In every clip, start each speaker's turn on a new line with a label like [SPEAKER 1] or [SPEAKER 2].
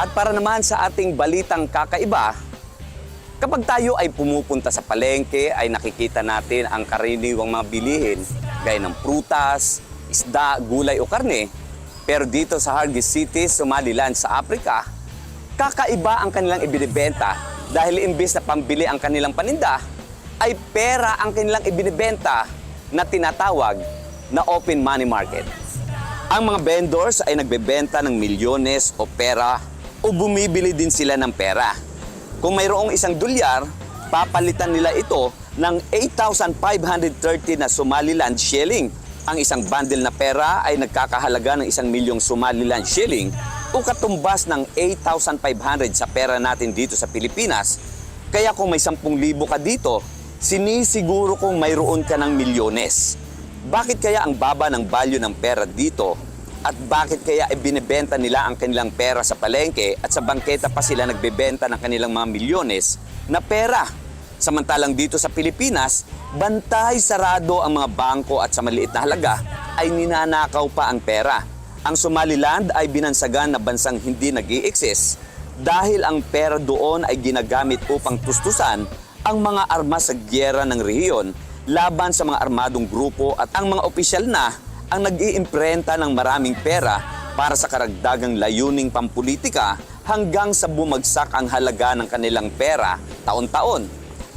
[SPEAKER 1] At para naman sa ating balitang kakaiba, kapag tayo ay pumupunta sa palengke ay nakikita natin ang karaniwang mga bilihin gaya ng prutas, isda, gulay o karne. Pero dito sa Hargis City, Somaliland sa Africa, kakaiba ang kanilang ibinibenta dahil imbis na pambili ang kanilang paninda, ay pera ang kanilang ibinibenta na tinatawag na open money market. Ang mga vendors ay nagbebenta ng milyones o pera o bumibili din sila ng pera. Kung mayroong isang dolyar, papalitan nila ito ng 8,530 na Somaliland shilling. Ang isang bundle na pera ay nagkakahalaga ng isang milyong Somaliland shilling o katumbas ng 8,500 sa pera natin dito sa Pilipinas. Kaya kung may 10,000 ka dito, sinisiguro kong mayroon ka ng milyones. Bakit kaya ang baba ng value ng pera dito? At bakit kaya ibinebenta nila ang kanilang pera sa palengke at sa bangketa pa sila nagbebenta ng kanilang mga milyones na pera? Samantalang dito sa Pilipinas, bantay sarado ang mga bangko at sa maliit na halaga ay ninanakaw pa ang pera. Ang Somaliland ay binansagan na bansang hindi nag exist dahil ang pera doon ay ginagamit upang tustusan ang mga armas sa gyera ng rehiyon laban sa mga armadong grupo at ang mga opisyal na ang nag-iimprenta ng maraming pera para sa karagdagang layuning pampolitika hanggang sa bumagsak ang halaga ng kanilang pera taon-taon.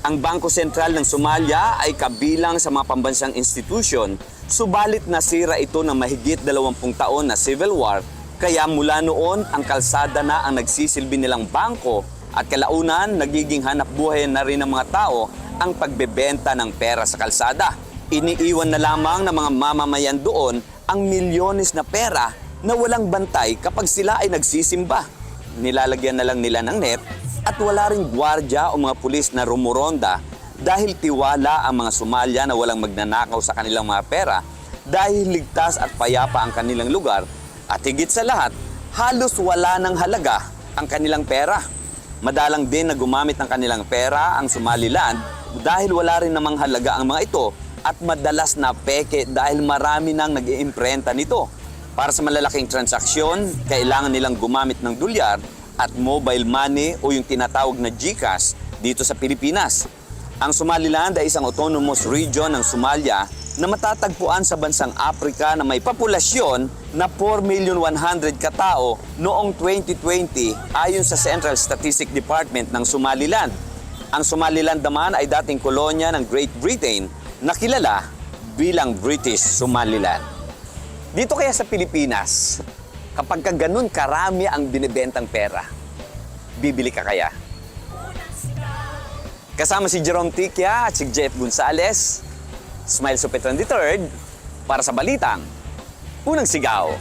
[SPEAKER 1] Ang Bangko Sentral ng Somalia ay kabilang sa mga pambansang institusyon, subalit nasira ito ng mahigit 20 taon na civil war, kaya mula noon ang kalsada na ang nagsisilbi nilang bangko at kalaunan nagiging hanap buhay na rin ng mga tao ang pagbebenta ng pera sa kalsada. Iniiwan na lamang ng mga mamamayan doon ang milyones na pera na walang bantay kapag sila ay nagsisimba. Nilalagyan na lang nila ng net at wala ring gwardya o mga pulis na rumuronda dahil tiwala ang mga Somalia na walang magnanakaw sa kanilang mga pera dahil ligtas at payapa ang kanilang lugar at higit sa lahat, halos wala ng halaga ang kanilang pera. Madalang din na gumamit ng kanilang pera ang Somaliland dahil wala rin namang halaga ang mga ito at madalas na peke dahil marami nang nag-iimprenta nito. Para sa malalaking transaksyon, kailangan nilang gumamit ng dolyar at mobile money o yung tinatawag na GCash dito sa Pilipinas. Ang Somaliland ay isang autonomous region ng Somalia na matatagpuan sa bansang Afrika na may populasyon na 4,100,000 katao noong 2020 ayon sa Central Statistic Department ng Somaliland. Ang Somaliland naman ay dating kolonya ng Great Britain na kilala bilang British Somaliland. Dito kaya sa Pilipinas, kapag ka ganun karami ang binibentang pera, bibili ka kaya? Kasama si Jerome Tikia at si Jeff Gonzalez, Smile Supetran III, para sa Balitang, Unang Sigaw.